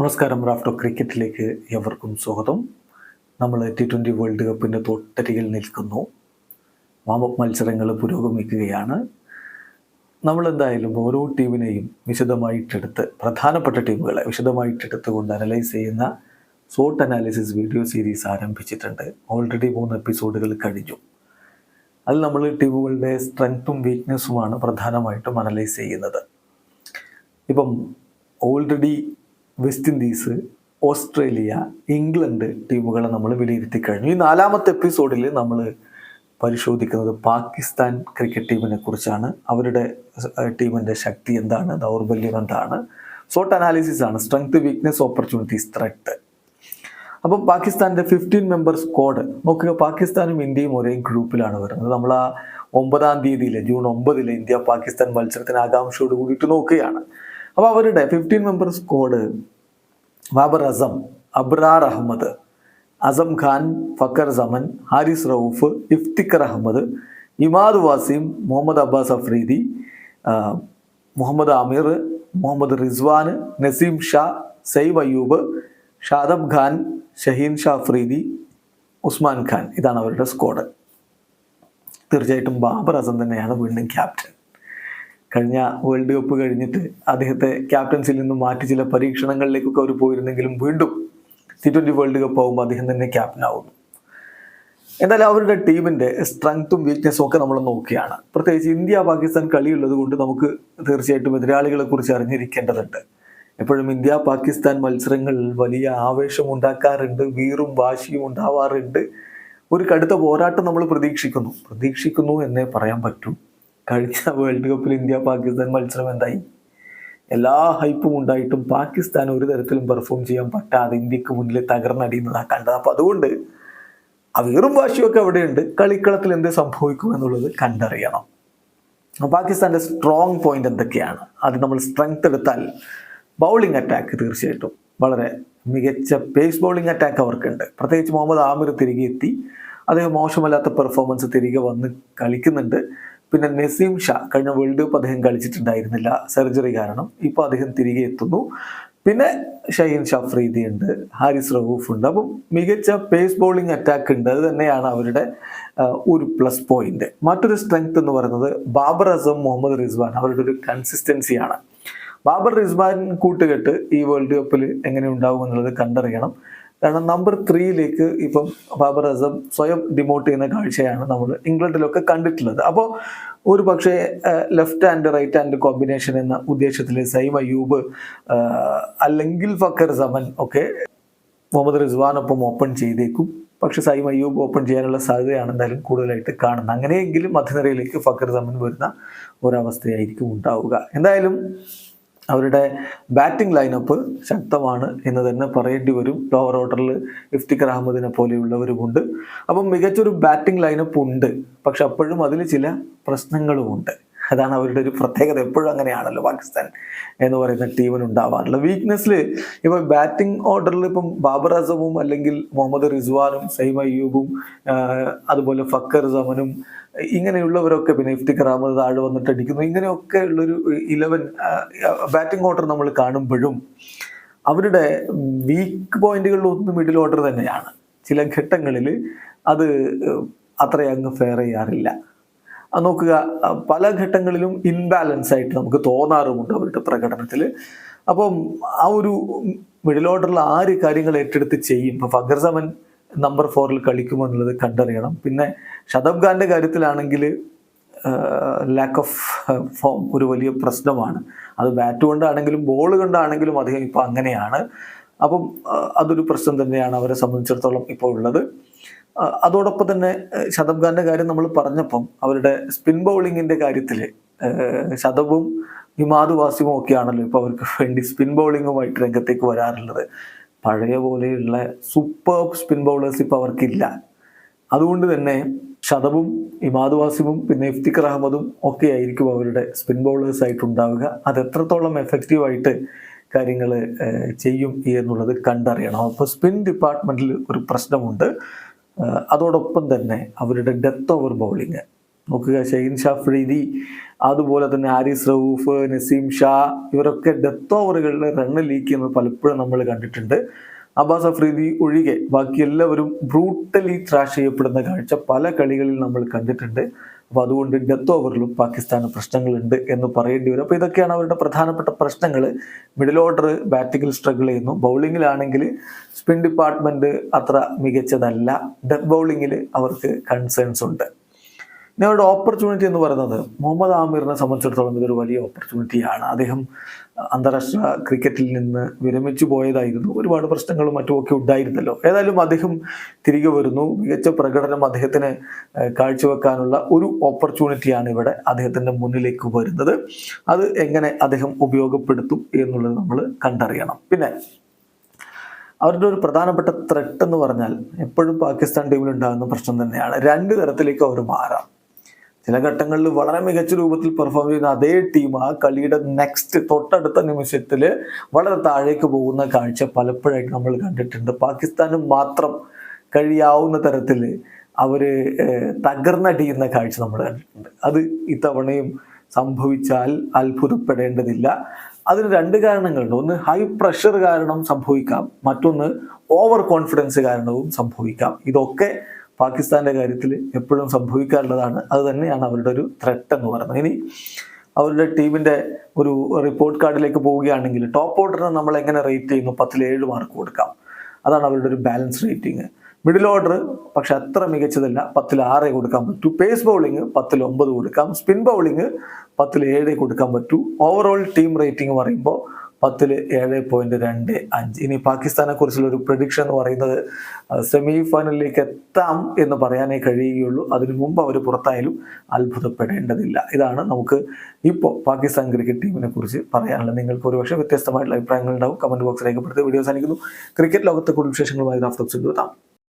നമസ്കാരം റാഫ്റ്റോ ക്രിക്കറ്റിലേക്ക് എവർക്കും സ്വാഗതം. നമ്മൾ ടി ട്വന്റി വേൾഡ് കപ്പിന്റെ തൊട്ടരികിൽ നിൽക്കുന്നു. വാമപ്പ് മത്സരങ്ങൾ പുരോഗമിക്കുകയാണ്. നമ്മൾ എന്തായാലും ഓരോ ടീമിനെയും വിശദമായിട്ടെടുത്ത് പ്രധാനപ്പെട്ട ടീമുകളെ വിശദമായിട്ടെടുത്തുകൊണ്ട് അനലൈസ് ചെയ്യുന്ന സോട്ട് അനാലിസിസ് വീഡിയോ സീരീസ് ആരംഭിച്ചിട്ടുണ്ട്. ഓൾറെഡി മൂന്ന് എപ്പിസോഡുകൾ കഴിഞ്ഞു. അതിൽ നമ്മൾ ടീമുകളുടെ സ്ട്രെങ്ത്തും വീക്ക്നെസ്സുമാണ് പ്രധാനമായിട്ടും അനലൈസ് ചെയ്യുന്നത്. ഇപ്പം already West Indies Australia England ടീമുകളെ നമ്മൾ വിലയിരുത്തി കഴിഞ്ഞു. ഈ നാലാമത്തെ എപ്പിസോഡിൽ നമ്മൾ പരിശോധിക്കുന്നത് പാകിസ്ഥാൻ ക്രിക്കറ്റ് ടീമിനെ കുറിച്ചാണ്. അവരുടെ ടീമിന്റെ ശക്തി എന്താണ് ദൗർബല്യം എന്താണ്? സോട്ട് അനാലിസിസ് ആണ്. സ്ട്രെങ്ത് വീക്ക്നെസ് ഓപ്പർച്യൂണിറ്റീസ് ത്രെട്ട് അപ്പം പാകിസ്ഥാന്റെ ഫിഫ്റ്റീൻ മെമ്പർ സ്ക്വാഡ് നോക്കുക പാകിസ്ഥാനും ഇന്ത്യയും ഒരേ ഗ്രൂപ്പിലാണ് വരുന്നത്. നമ്മൾ ആ ഒമ്പതാം തീയതിയിൽ ജൂൺ ഒമ്പതിൽ ഇന്ത്യ പാകിസ്ഥാൻ മത്സരത്തിന് ആകാംക്ഷയോട് കൂടിയിട്ട് നോക്കുകയാണ്. അപ്പോൾ അവരുടെ fifteen member squad Babar Azam Abrar Ahmed Azam Khan Fakhar Zaman Haris Rauf Iftikhar Ahmed Imad Wasim Muhammad Abbas Afridi Muhammad Amir Muhammad Rizwan Naseem Shah Saim Ayub Shadab Khan Shaheen Shah Afridi Usman Khan ഇതാണ് അവരുടെ squad തീർച്ചയായിട്ടും ബാബർ അസം തന്നെയാണ് വീണ്ടും captain കഴിഞ്ഞ world cup കഴിഞ്ഞിട്ട് അദ്ദേഹത്തെ ക്യാപ്റ്റൻസിൽ നിന്നും മാറ്റി ചില പരീക്ഷണങ്ങളിലേക്കൊക്കെ അവർ പോയിരുന്നെങ്കിലും വീണ്ടും ടി ട്വന്റി വേൾഡ് കപ്പ് ആകുമ്പോൾ അദ്ദേഹം തന്നെ ക്യാപ്റ്റൻ ആവുന്നു. എന്തായാലും അവരുടെ ടീമിന്റെ സ്ട്രെങ്ത്തും വീക്ക്നെസ്സും ഒക്കെ നമ്മൾ നോക്കുകയാണ് പ്രത്യേകിച്ച് ഇന്ത്യ പാകിസ്ഥാൻ കളിയുള്ളത് കൊണ്ട് നമുക്ക് തീർച്ചയായിട്ടും എതിരാളികളെ കുറിച്ച് അറിഞ്ഞിരിക്കേണ്ടതുണ്ട്. എപ്പോഴും ഇന്ത്യ പാകിസ്ഥാൻ മത്സരങ്ങളിൽ വലിയ ആവേശം ഉണ്ടാക്കാറുണ്ട് വീറും വാശിയും ഉണ്ടാവാറുണ്ട്. ഒരു കടുത്ത പോരാട്ടം നമ്മൾ പ്രതീക്ഷിക്കുന്നു. പ്രതീക്ഷിക്കുന്നു എന്നേ പറയാൻ പറ്റൂ. കഴിഞ്ഞ വേൾഡ് കപ്പിൽ ഇന്ത്യ പാകിസ്ഥാൻ മത്സരം എന്തായി? എല്ലാ ഹൈപ്പും ഉണ്ടായിട്ടും പാകിസ്ഥാൻ ഒരു തരത്തിലും പെർഫോം ചെയ്യാൻ പറ്റാതെ ഇന്ത്യയ്ക്ക് മുന്നിൽ തകർന്നടിയുന്നതാണ് കണ്ടത്. അപ്പോൾ അതുകൊണ്ട് ആ വീറും വാശിയൊക്കെ അവിടെയുണ്ട്. കളിക്കളത്തിൽ എന്ത് സംഭവിക്കും എന്നുള്ളത് കണ്ടറിയണം. പാകിസ്ഥാന്റെ സ്ട്രോങ് പോയിന്റ് എന്തൊക്കെയാണ്? അത് നമ്മൾ സ്ട്രെങ്ത് എടുത്താൽ ബൗളിംഗ് അറ്റാക്ക് തീർച്ചയായിട്ടും വളരെ മികച്ച പേസ് ബൗളിംഗ് അറ്റാക്ക് അവർക്കുണ്ട്. പ്രത്യേകിച്ച് മുഹമ്മദ് ആമിർ തിരികെ എത്തി. അദ്ദേഹം മോശമല്ലാത്ത പെർഫോമൻസ് തിരികെ വന്ന് കളിക്കുന്നുണ്ട്. പിന്നെ നസീം ഷാ കഴിഞ്ഞ വേൾഡ് കപ്പ് അദ്ദേഹം കളിച്ചിട്ടുണ്ടായിരുന്നില്ല. സർജറി കാരണം. ഇപ്പോൾ അദ്ദേഹം തിരികെ എത്തുന്നു. പിന്നെ ഷഹീൻ ഷഫ്രീദി ഉണ്ട് ഹാരിസ് റഹൂഫ് ഉണ്ട്. അപ്പം മികച്ച പേസ് ബോളിംഗ് അറ്റാക്ക് ഉണ്ട്. അത് തന്നെയാണ് അവരുടെ ഒരു പ്ലസ് പോയിന്റ് മറ്റൊരു സ്ട്രെങ്ത് എന്ന് പറയുന്നത് ബാബർ അസം മുഹമ്മദ് റിസ്വാൻ. അവരുടെ ഒരു കൺസിസ്റ്റൻസിയാണ് ബാബർ റിസ്വാൻ കൂട്ടുകെട്ട് ഈ വേൾഡ് കപ്പിൽ എങ്ങനെ ഉണ്ടാവും എന്നുള്ളത് കണ്ടറിയണം. കാരണം നമ്പർ ത്രീയിലേക്ക് ഇപ്പം ബാബർ അസം സ്വയം ഡിമോട്ട് ചെയ്യുന്ന കാഴ്ചയാണ് നമ്മൾ ഇംഗ്ലണ്ടിലൊക്കെ കണ്ടിട്ടുള്ളത്. അപ്പോൾ ഒരു പക്ഷേ left and right and combination എന്ന ഉദ്ദേശത്തിൽ സൈം അയ്യൂബ് അല്ലെങ്കിൽ ഫക്കർ സമൻ ഒക്കെ മുഹമ്മദ് റിസ്വാനൊപ്പം ഓപ്പൺ ചെയ്തേക്കും. പക്ഷെ സൈം അയ്യൂബ് ഓപ്പൺ ചെയ്യാനുള്ള സാധ്യതയാണ് എന്തായാലും കൂടുതലായിട്ട് കാണുന്നത്. അങ്ങനെയെങ്കിലും മധ്യനിരയിലേക്ക് ഫക്കർ സമൻ വരുന്ന ഒരവസ്ഥയായിരിക്കും ഉണ്ടാവുക. എന്തായാലും അവരുടെ ബാറ്റിംഗ് ലൈനപ്പ് ശക്തമാണ് എന്ന് തന്നെ പറയേണ്ടി വരും. ലോവർ ഓർഡറിൽ ഇഫ്തിഖർ അഹമ്മദിനെ പോലെയുള്ളവരുമുണ്ട്. അപ്പം മികച്ചൊരു ബാറ്റിംഗ് ലൈനപ്പ് ഉണ്ട്. പക്ഷെ അപ്പോഴും അതിൽ ചില പ്രശ്നങ്ങളുമുണ്ട്. അതാണ് അവരുടെ ഒരു പ്രത്യേകത. എപ്പോഴും അങ്ങനെയാണല്ലോ പാകിസ്ഥാൻ എന്ന് പറയുന്ന ടീമിന് ഉണ്ടാവാറുള്ളത്. വീക്ക്നെസ്സിൽ ഇപ്പം ബാറ്റിംഗ് ഓർഡറിൽ ഇപ്പം ബാബർ അസമും അല്ലെങ്കിൽ മുഹമ്മദ് റിസ്വാനും സൈമ അയ്യൂബും അതുപോലെ ഫക്കർ സമനും ഇങ്ങനെയുള്ളവരൊക്കെ പിന്നെ ഇഫ്തിഖർ അഹമ്മദ് താഴെ വന്നിട്ട് അടിക്കുന്നു. ഇങ്ങനെയൊക്കെ ഉള്ളൊരു ഇലവൻ ബാറ്റിംഗ് ഓർഡർ നമ്മൾ കാണുമ്പോഴും അവരുടെ വീക്ക് പോയിന്റുകളിലൊന്നും മിഡിൽ ഓർഡർ തന്നെയാണ്. ചില ഘട്ടങ്ങളിൽ അത് അത്ര അങ്ങ് ഫെയർ ചെയ്യാറില്ല. നോക്കുക. പല ഘട്ടങ്ങളിലും ഇൻബാലൻസ് ആയിട്ട് നമുക്ക് തോന്നാറുമുണ്ട് അവരുടെ പ്രകടനത്തിൽ അപ്പം ആ ഒരു മിഡിൽ ഓർഡറിൽ ആര് കാര്യങ്ങൾ ഏറ്റെടുത്ത് ചെയ്യും? ഇപ്പം ഫഖർ സമൻ നമ്പർ ഫോറിൽ കളിക്കുമോ എന്നുള്ളത് കണ്ടറിയണം. പിന്നെ ഷതബ് ഖാന്റെ കാര്യത്തിലാണെങ്കിൽ ലാക്ക് ഓഫ് ഫോം ഒരു വലിയ പ്രശ്നമാണ്. അത് ബാറ്റ് കൊണ്ടാണെങ്കിലും ബോൾ കൊണ്ടാണെങ്കിലും അധികം ഇപ്പോൾ അങ്ങനെയാണ്. അപ്പം അതൊരു പ്രശ്നം തന്നെയാണ് അവരെ സംബന്ധിച്ചിടത്തോളം ഇപ്പോൾ ഉള്ളത്. അതോടൊപ്പം തന്നെ ഷതബ് ഖാന്റെ കാര്യം നമ്മൾ പറഞ്ഞപ്പം അവരുടെ സ്പിൻ ബൗളിങ്ങിന്റെ കാര്യത്തിൽ ശതബും ഹിമാദ് വാസിമും ഒക്കെയാണല്ലോ ഇപ്പോൾ അവർക്ക് വേണ്ടി സ്പിൻ ബൗളിങ്ങുമായിട്ട് രംഗത്തേക്ക് വരാറുള്ളത്. പഴയ പോലെയുള്ള സൂപ്പർ സ്പിൻ ബൗളേഴ്സ് ഇപ്പോൾ അവർക്കില്ല. അതുകൊണ്ട് തന്നെ ഷതബും ഇമാദ് വാസിമും പിന്നെ ഇഫ്തിഖർ അഹമ്മദും ഒക്കെ ആയിരിക്കും അവരുടെ സ്പിൻ ബൗളേഴ്സ് ആയിട്ട് ഉണ്ടാവുക. അത് എത്രത്തോളം എഫക്റ്റീവായിട്ട് കാര്യങ്ങൾ ചെയ്യും എന്നുള്ളത് കണ്ടറിയണം. അപ്പോൾ സ്പിൻ ഡിപ്പാർട്ട്മെന്റിൽ ഒരു പ്രശ്നമുണ്ട്. അതോടൊപ്പം തന്നെ അവരുടെ ഡെത്ത് ഓവർ ബൗളിങ് നോക്കുക ഷെയിൻ ഷാ ഫ്രീദി അതുപോലെ തന്നെ ആരിസ് റൌഫ് നസീം ഷാ ഇവരൊക്കെ ഡെത്ത് ഓവറുകളിൽ റണ്ണ് ലീക്ക് ചെയ്യുന്നത് പലപ്പോഴും നമ്മൾ കണ്ടിട്ടുണ്ട്. അബ്ബാസ് അഫ്രീദി ഒഴികെ ബാക്കി എല്ലാവരും ബ്രൂട്ടലി ട്രാഷ് ചെയ്യപ്പെടുന്ന കാഴ്ച പല കളികളിൽ നമ്മൾ കണ്ടിട്ടുണ്ട്. അപ്പോൾ അതുകൊണ്ട് ഡെത്ത് ഓവറിലും പാകിസ്ഥാന് പ്രശ്നങ്ങളുണ്ട് എന്ന് പറയേണ്ടി വരും. അപ്പോൾ ഇതൊക്കെയാണ് അവരുടെ പ്രധാനപ്പെട്ട പ്രശ്നങ്ങൾ. മിഡിൽ ഓർഡർ ബാറ്റിങ്ങിൽ സ്ട്രഗിൾ ചെയ്യുന്നു. ബൗളിങ്ങിലാണെങ്കിൽ സ്പിൻ ഡിപ്പാർട്ട്മെന്റ് അത്ര മികച്ചതല്ല. ഡെത്ത് ബൗളിങ്ങിൽ അവർക്ക് കൺസേൺസ് ഉണ്ട്. അവരുടെ ഓപ്പർച്യൂണിറ്റി എന്ന് പറയുന്നത് മുഹമ്മദ് ആമിറിനെ സംബന്ധിച്ചിടത്തോളം ഇതൊരു വലിയ ഓപ്പർച്യൂണിറ്റിയാണ് അദ്ദേഹം അന്താരാഷ്ട്ര ക്രിക്കറ്റിൽ നിന്ന് വിരമിച്ചു പോയതായിരുന്നു. ഒരുപാട് പ്രശ്നങ്ങളും മറ്റുമൊക്കെ ഉണ്ടായിരുന്നല്ലോ. ഏതായാലും അദ്ദേഹം തിരികെ വരുന്നു. മികച്ച പ്രകടനം അദ്ദേഹത്തിന് കാഴ്ചവെക്കാനുള്ള ഒരു ഓപ്പർച്യൂണിറ്റിയാണ് ഇവിടെ അദ്ദേഹത്തിന്റെ മുന്നിലേക്ക് വരുന്നത്. അത് എങ്ങനെ അദ്ദേഹം ഉപയോഗപ്പെടുത്തും എന്നുള്ളത് നമ്മൾ കണ്ടറിയണം. പിന്നെ അവരുടെ ഒരു പ്രധാനപ്പെട്ട ത്രെട്ട് എന്ന് പറഞ്ഞാൽ എപ്പോഴും പാകിസ്ഥാൻ ടീമിൽ ഉണ്ടാകുന്ന പ്രശ്നം തന്നെയാണ്. രണ്ട് തരത്തിലേക്ക് അവർ മാറാം. ചില ഘട്ടങ്ങളിൽ വളരെ മികച്ച രൂപത്തിൽ പെർഫോം ചെയ്യുന്ന അതേ ടീം ആ കളിയുടെ നെക്സ്റ്റ് തൊട്ടടുത്ത നിമിഷത്തിൽ വളരെ താഴേക്ക് പോകുന്ന കാഴ്ച പലപ്പോഴായിട്ട് നമ്മൾ കണ്ടിട്ടുണ്ട്. പാകിസ്ഥാന് മാത്രം കഴിയാവുന്ന തരത്തിൽ അവർ തകർന്നടിയുന്ന കാഴ്ച നമ്മൾ കണ്ടിട്ടുണ്ട്. അത് ഇത്തവണയും സംഭവിച്ചാൽ അത്ഭുതപ്പെടേണ്ടതില്ല. അതിന് രണ്ട് കാരണങ്ങളുണ്ട്. ഒന്ന് ഹൈ പ്രഷർ കാരണം സംഭവിക്കാം. മറ്റൊന്ന് ഓവർ കോൺഫിഡൻസ് കാരണവും സംഭവിക്കാം. ഇതൊക്കെ പാകിസ്ഥാന്റെ കാര്യത്തിൽ എപ്പോഴും സംഭവിക്കാറുള്ളതാണ്. അത് തന്നെയാണ് അവരുടെ ഒരു ത്രെട്ട് എന്ന് പറയുന്നത്. ഇനി അവരുടെ ടീമിന്റെ ഒരു റിപ്പോർട്ട് കാർഡിലേക്ക് പോവുകയാണെങ്കിൽ ടോപ്പ് ഓർഡറിനെ നമ്മൾ എങ്ങനെ റേറ്റ് ചെയ്യുന്നു? പത്തിൽ ഏഴ് മാർക്ക് കൊടുക്കാം. അതാണ് അവരുടെ ഒരു ബാലൻസ് റേറ്റിംഗ് മിഡിൽ ഓർഡർ പക്ഷെ അത്ര മികച്ചതല്ല. പത്തിൽ ആറേ കൊടുക്കാൻ പറ്റൂ. പേസ് ബൗളിംഗ് പത്തിൽ ഒമ്പത് കൊടുക്കാം. സ്പിൻ ബൗളിംഗ് പത്തിൽ ഏഴേ കൊടുക്കാൻ പറ്റൂ. ഓവറോൾ ടീം റേറ്റിംഗ് പറയുമ്പോൾ പത്തിൽ ഏഴ് പോയിന്റ് രണ്ട് അഞ്ച്. ഇനി പാകിസ്ഥാനെ കുറിച്ചുള്ള ഒരു പ്രഡിക്ഷൻ എന്ന് പറയുന്നത് സെമി ഫൈനലിലേക്ക് എത്താം എന്ന് പറയാനേ കഴിയുകയുള്ളൂ. അതിനു മുമ്പ് അവർ പുറത്തായാലും അത്ഭുതപ്പെടേണ്ടതില്ല. ഇതാണ് നമുക്ക് ഇപ്പോൾ പാകിസ്ഥാൻ ക്രിക്കറ്റ് ടീമിനെ കുറിച്ച് പറയാനുള്ളത്. നിങ്ങൾക്ക് ഒരുപക്ഷെ വ്യത്യസ്തമായിട്ടുള്ള അഭിപ്രായങ്ങൾ ഉണ്ടാവും. കമന്റ് ബോക്സ് രേഖപ്പെടുത്തി വീഡിയോ സാധിക്കുന്നു ക്രിക്കറ്റ് ലോകത്തെ കൂടുതൽ വിശേഷങ്ങളുമായി റാഫ്റ്റോക്സ് എത്താം